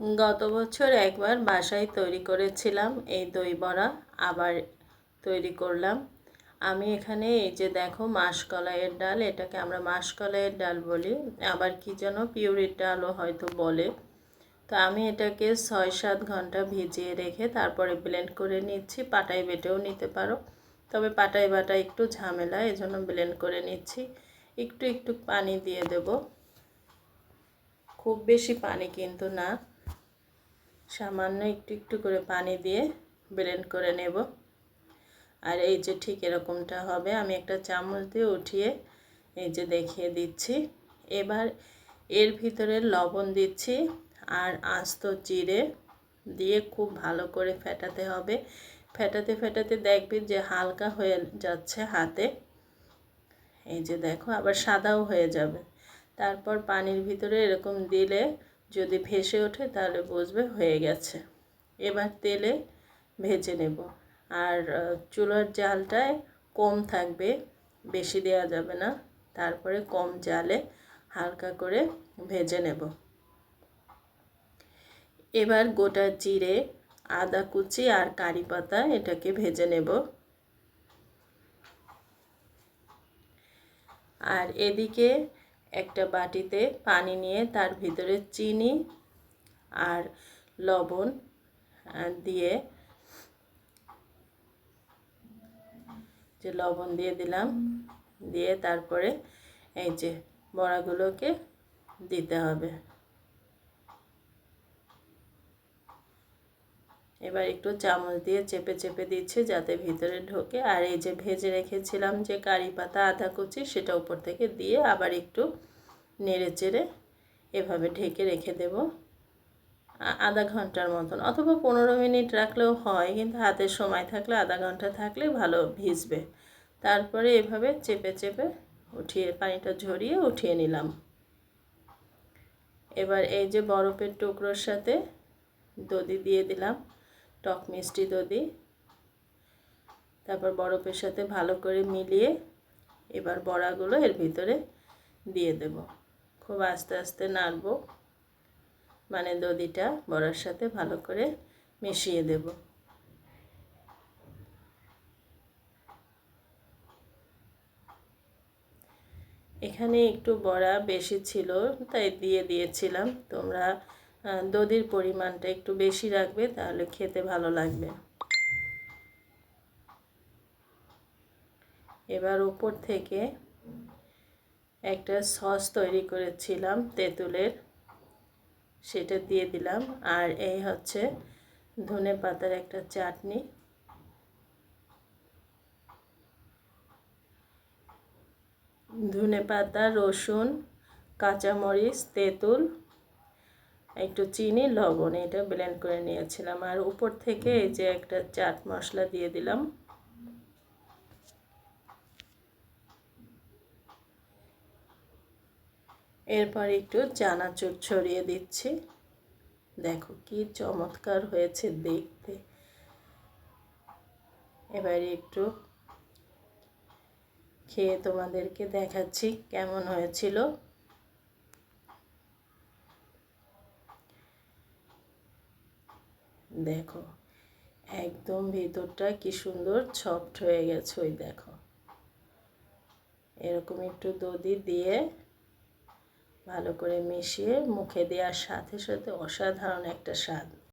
গত বছর একবার বাসায় তৈরি করেছিলাম এই দই বড়া, আবার তৈরি করলাম। আমি এখানে এই যে দেখো মাসকলাইয়ের ডাল, এটাকে আমরা মাসকলাইয়ের ডাল বলি। আবার কি যেন পিউরির ডালও হয়তো বলে। তো আমি এটাকে ছয় সাত ঘণ্টা ভিজিয়ে রেখে তারপরে ব্লেন্ড করে নিচ্ছি। পাটায় বেটেও নিতে পারো। তবে পাটায় বাটা একটু ঝামেলা, এজন্য ব্লেন্ড করে নিচ্ছি। একটু একটু পানি দিয়ে দেব। খুব বেশি পানি কিন্তু না। সামান্য একটু একটু করে পানি দিয়ে ব্লেন্ড করে নেব। আর এই যে ঠিক এরকমটা হবে, আমি একটা চামচ দিয়ে উঠিয়ে এই যে দেখিয়ে দিচ্ছি। এবার এর ভিতরে লবণ দিচ্ছি আর আস্ত জিরে দিয়ে খুব ভালো করে ফেটাতে হবে। ফেটাতে ফেটাতে দেখবি যে হালকা হয়ে যাচ্ছে হাতে। এই যে দেখো, আবার সাদাও হয়ে যাবে। তারপর পানির ভিতরে এরকম দিলে যদি ভেসে ওঠে, তাহলে বুঝবে হয়ে গেছে। এবার তেলে ভেজে নেব। আর চুলার জালটায় কম থাকবে, বেশি দেওয়া যাবে না। তারপরে কম জালে হালকা করে ভেজে নেব। এবার গোটা জিরে, আদা কুচি আর কারি পাতা এটাকে ভেজে নেব। আর এদিকে একটা বাটিতে পানি নিয়ে তার ভিতরে চিনি আর লবণ দিয়ে যে লবণ দিয়ে দিলাম, দিয়ে তারপরে এই যে বড়াগুলোকে দিতে হবে। এবার একটু চামচ দিয়ে চেপে চেপে দিচ্ছে যাতে ভিতরে ঢোকে। আর এই যে ভেজে রেখেছিলাম যে কারি পাতা আধা কুচি, সেটা উপর থেকে দিয়ে আবার একটু নেড়ে চেড়ে এভাবে ঢেকে রেখে দেব। আধা ঘণ্টার মতন অথবা পনেরো মিনিট রাখলেও হয়, কিন্তু হাতে সময় থাকলে, আধা ঘণ্টা থাকলে ভালো ভিজবে। তারপরে এভাবে চেপে চেপে উঠিয়ে, পানিটা ঝরিয়ে উঠিয়ে নিলাম। এবার এই যে বরফের টুকরোর সাথে দধি দিয়ে দিলাম। টক মিষ্টি দধি তারপর বরফের সাথে ভালো করে মিলিয়ে এবার বড়াগুলো এর ভিতরে দিয়ে দেব। খুব আস্তে আস্তে নাড়ব। মানে দধিটা বড়ার সাথে ভালো করে মিশিয়ে দেব। এখানে একটু বড়া বেশি ছিল, তাই দিয়ে দিয়েছিলাম। তোমরা দধির পরিমাণটা একটু বেশি রাখবে, তাহলে খেতে ভালো লাগবে। এবার উপর থেকে একটা সস তৈরি করেছিলাম, তেঁতুলের। সেটা দিয়ে দিলাম। আর এই হচ্ছে ধনে পাতার একটা চাটনি। ধনে পাতা, রসুন, কাঁচামরিচ, তেঁতুল একটু চিনি, লবণ এটা ব্লেন্ড করে নিয়েছিলাম। আর উপর থেকে এই যে একটা চাট মশলা দিয়ে দিলাম। এরপর একটু চানাচুর ছড়িয়ে দিচ্ছি। দেখো কি চমৎকার হয়েছে দেখতে। এবারে একটু খেয়ে তোমাদেরকে দেখাচ্ছি কেমন হয়েছিল। দেখো, একদম ভেতরটা কি সুন্দর সফট হয়ে গেছে ওই দেখো। এরকম একটু দধি দিয়ে ভালো করে মিশিয়ে মুখে দেওয়ার সাথে সাথে অসাধারণ একটা স্বাদ।